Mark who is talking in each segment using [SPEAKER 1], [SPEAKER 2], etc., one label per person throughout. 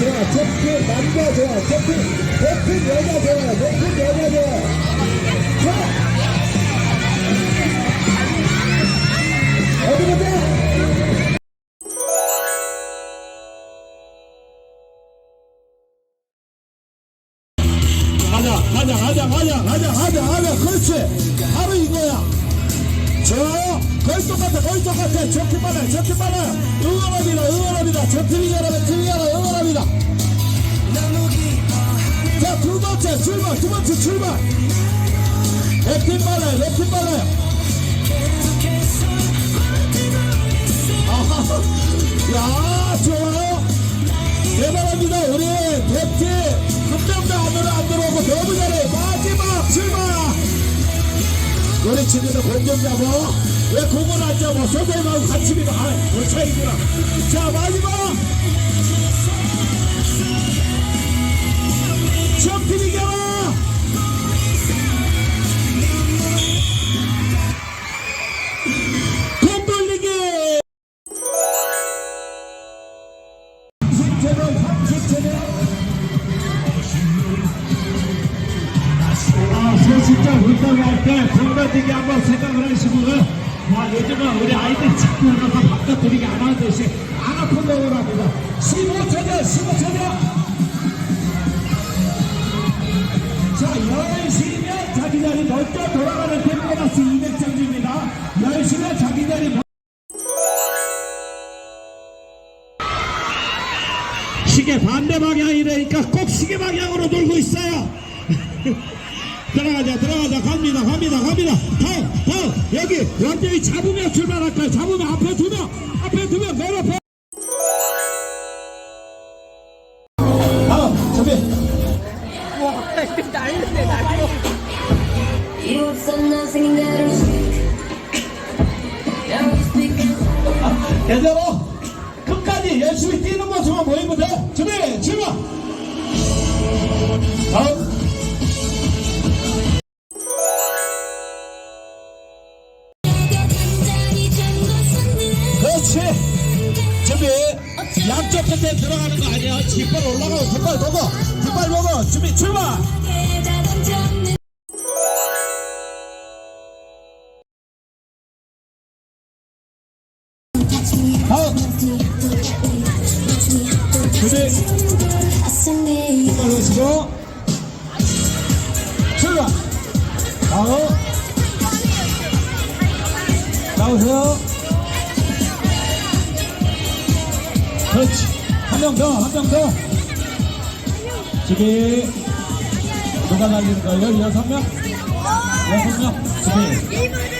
[SPEAKER 1] 높은 남자 좋아, 높은, 높은 여자 좋아, 높은 여자 좋아. 자! 어디부터? 가자, 가자, 가자, 가자, 가자, 가자, 가자. 그렇지. 바로 이거야. 좋아요. 거의 똑같아, 거의 똑같아. 좋게 빨아요, 좋게 빨아 출발, 두 번째 출발. 랩팀 빨아요, 랩팀 빨아요. 아하, 야, 좋아요. 대단합니다. 우리 랩팀 한 명도 안으로 안 들어오고 너무 잘해. 마지막 출발. 우리 집에서 공격 잡아. 왜 공을 안 잡아? 선생님하고 같이 믿어. 아, 뭐 차이구나. 자, 마지막. 점핑
[SPEAKER 2] 안 아픈 놈을 합니다. 15초죠, 15초죠. 자, 열시면 자기 자리 먼저 돌아가는 팀 보너스 200장입니다. 열시면 자기 자리 시계 반대 방향이라니까 꼭 시계 방향으로 돌고 있어요. 들어가자, 들어가자, 갑니다, 갑니다, 갑니다. 다음, 다음, 여기 완전히 잡으면 출발할까요? 잡으면 앞에 두 명, 앞에 두 명, 맨앞
[SPEAKER 1] 제대로 끝까지 열심히 뛰는 모습만 보이면 돼. 준비, 출발! 다음. 그렇지. 준비. 양쪽 끝에 들어가는 거 아니야. 뒷발 올라가고 뒷발 보고 뒷발 보고 준비 출발. 보시고 출발. 다음. 나오세요. 그렇지. 한 명 더, 한 명 더. 준비. 누가 날리는 거예요? 여섯 명? 여섯 명. 준비.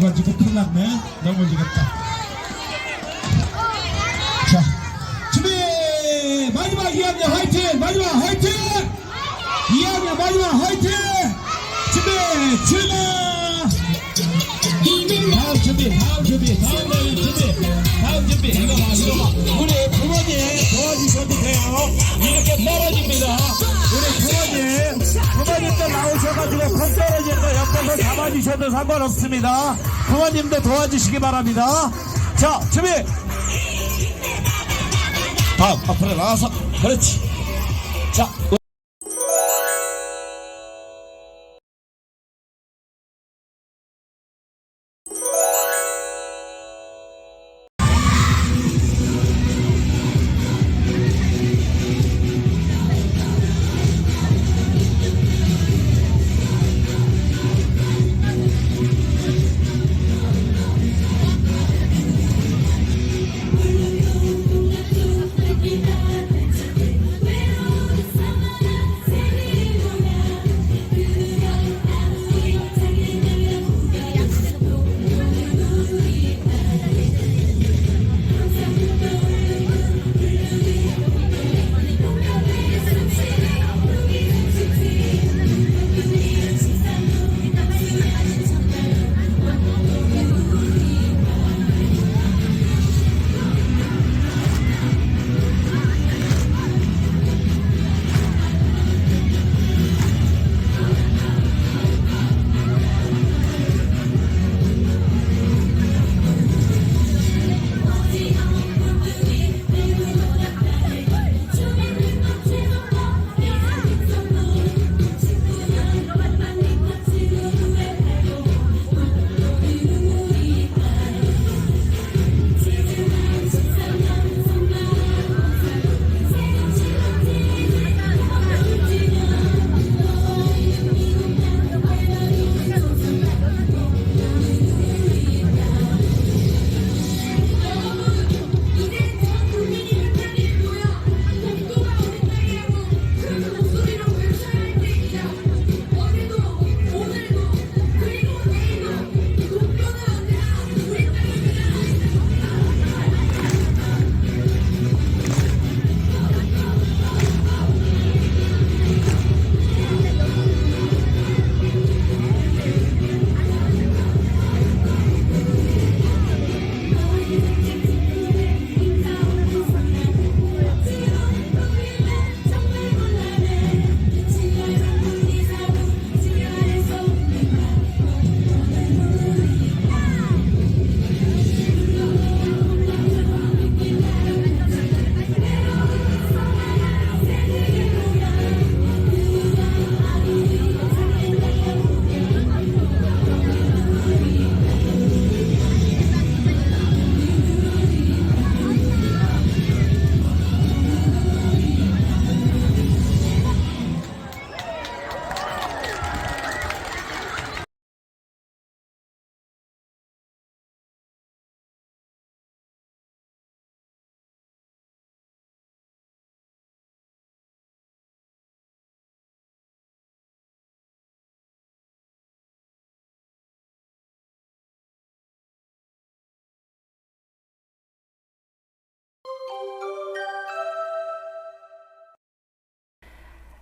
[SPEAKER 1] 가지고 큰일 났네 넘어지겠다 자 준비 마지막 2학년 화이팅 마지막 화이팅 2학년 마지막 화이팅 준비 출발 다음 준비 다음 준비 다음 준비 잡아주셔도 상관없습니다. 부모님도 도와주시기 바랍니다. 자 준비. 다음 앞으로 나와서. 그렇지. 자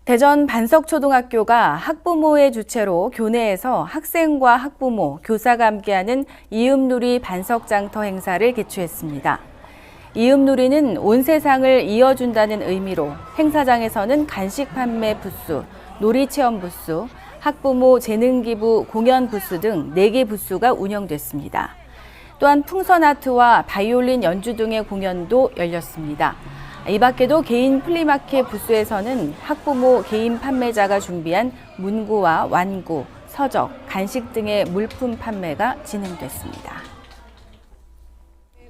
[SPEAKER 3] 대전 반석초등학교가 학부모의 주최로 교내에서 학생과 학부모, 교사가 함께하는 이음놀이 반석장터 행사를 개최했습니다. 이음놀이는 온 세상을 이어준다는 의미로 행사장에서는 간식 판매 부스, 놀이 체험 부스, 학부모 재능 기부 공연 부스 등 4개 부스가 운영됐습니다. 또한 풍선 아트와 바이올린 연주 등의 공연도 열렸습니다. 이 밖에도 개인 플리마켓 부스에서는 학부모 개인 판매자가 준비한 문구와 완구, 서적, 간식 등의 물품 판매가 진행됐습니다.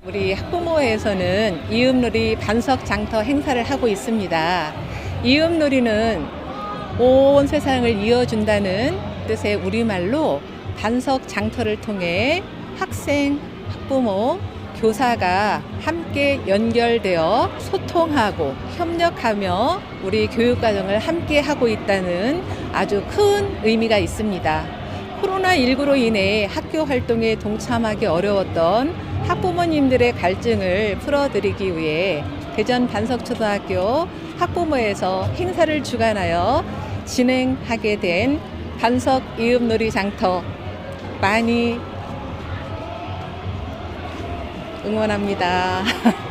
[SPEAKER 4] 우리 학부모회에서는 이음놀이 반석 장터 행사를 하고 있습니다. 이음놀이는 온 세상을 이어준다는 뜻의 우리말로 반석 장터를 통해 학생, 학부모, 교사가 함께 연결되어 소통하고 협력하며 우리 교육과정을 함께 하고 있다는 아주 큰 의미가 있습니다. 코로나19로 인해 학교 활동에 동참하기 어려웠던 학부모님들의 갈증을 풀어드리기 위해 대전 반석초등학교 학부모에서 행사를 주관하여 진행하게 된 반석 이음놀이 장터 많이 응원합니다.